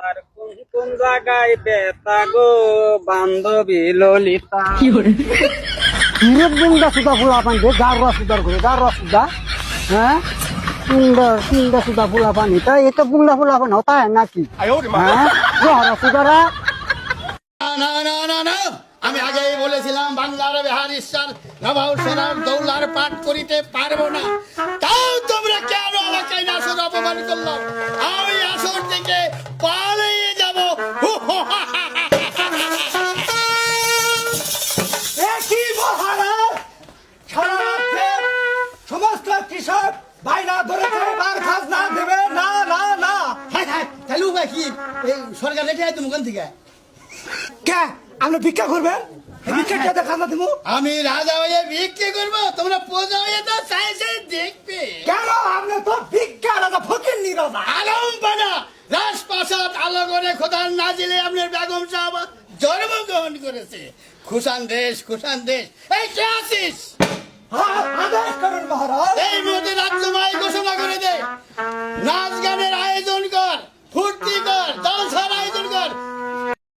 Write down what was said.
তার কোন কোন জায়গায় বেতা গো বান্ধবী ললিতা? হিরোর বুংদা সুদা ফুলা পানি গার রস সুদার করে গার রস সুদা হ্যাঁ? সুন্দর সুন্দর সুদা ফুলা পানি তা এটা বুংলা ফুলা পানি হতা নাকি? হ্যাঁ? জহরা সুদারা। না না না না আমি আগেই বলেছিলাম বাংলার বিহার ঈশ্বর নবাব সেনার দৌলার পাঠ করিতে পারব না। তাও তোমরা কেন আমাকে অপমান করল? আমি আসর থেকে পালিয়ে কৃষক বাইনা ধরেছে এবার খাজনা দেবে না না না। হ্যাঁ হ্যাঁ তাহলে উপায় কি? এই সরকার রেখে তুমি ওখান থেকে? কে? আপনি ভিক্ষা করবেন? ভিক্ষা খাজনা দিব আমি রাজা হয়ে বিক্রি করব তোমরা প্রজা হয়ে তো চাই চাই দেখবে। কেন? আপনি তো ভিক্ষা রাজা ফকির নি রাজা। আলম পানা রাজপ্রাসাদ আলোগনে খোদার নাজিলে আপনার বেগম সাহেব জন্মগ্রহণ করেছে। খুশান দেশ খুশান দেশ। এই কে আছিস? হ্যাঁ, মহারাজ। এই মুহূর্তে রাজকুমারী ঘোষণা করে দে। নাচ গানের আয়োজন কর ফুর্তি কর